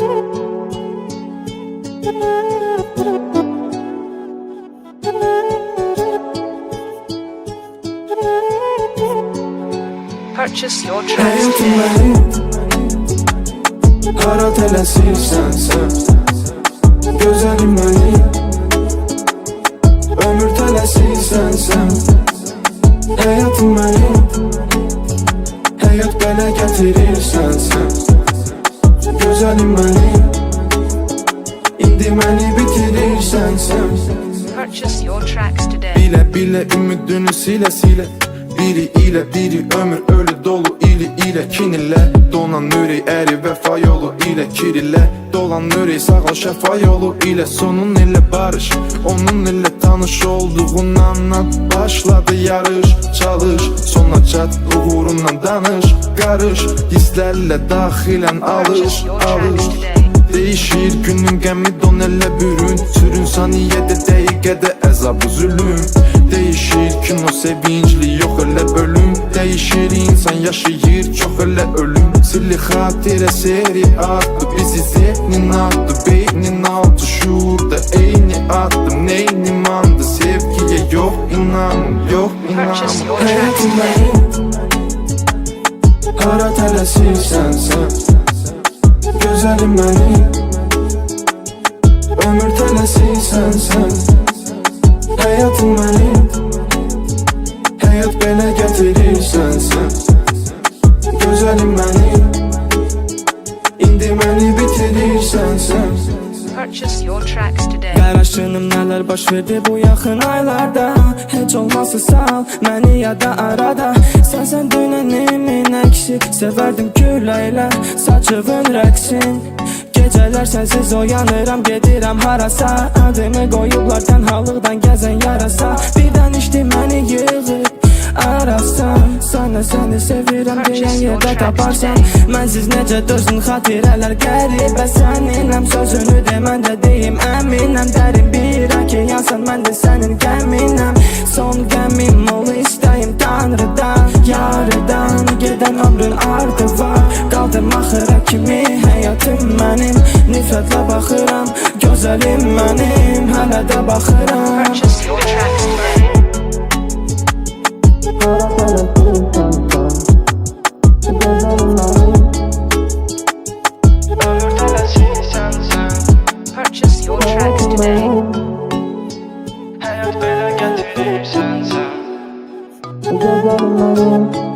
Purchase your Hayatım benim Kara Gözəlim mənim Ömür tələsirsən sən Həyatım mənim Həyat belə gətirirsən sən Mənim İndi məni bitirirsən sən Purchase your tracks today. Bile bile ümidini sile sile. Biri ile biri ömür ölü dolu ile Kin ile donan nürey eri vefa yolu ile Kir ile dolan nürey sağal şefa yolu ile. Sonun ile barış onun ile tanış olduğun anlat. Başladı yarış çalış. Sona çat uğrundan danış. Karış hislerle dahilen alış alış. Değişir günün gəmi don elə bürün. Sürün saniyədə dəqiqədə əzab zulüm Değişir. Kino sevincli yox elə bölüm Değişir. İnsan yaşayır çox elə ölüm. Silli xatirə seri attı bizi zehnin attı Beynin altı. Şuurda eyni attım Neynim andı sevgiye yok inanım yok inanım Həyatım mənim Hara tələsirsən sən Gözəlim mənim Ömür tələsirsən sən Həyatım mənim Gözəlim mənim İndi məni bitirirsən sən Purchase your tracks today. Qaraşınım nələr baş verdi bu yaxın aylarda? Heç olmazsa sal məni yada arada. Sənsən dünənimin əksi Sevərdim küləklə saçıvın rəqsin Gecələr sənsiz oyanıram gedirəm harasa. Adımı qoyublar tənhalıqdan gəzən yarasa. Birdən Səni sevirəm deyən yerdə taparsan Mənsiz necə dörsün xatirələr qəribə Səninəm sözünü de mən də deyim əminəm Dərin bir okeansan mən də sənin gəminəm. Son qəmim ol istəyim tanrıdan Yarıdan gedən ömrün ardı var. Qaldım axıra kimi həyatım mənim Nifrətlə baxıram gözəlim mənim Hələ də baxıram Hoşçakalın.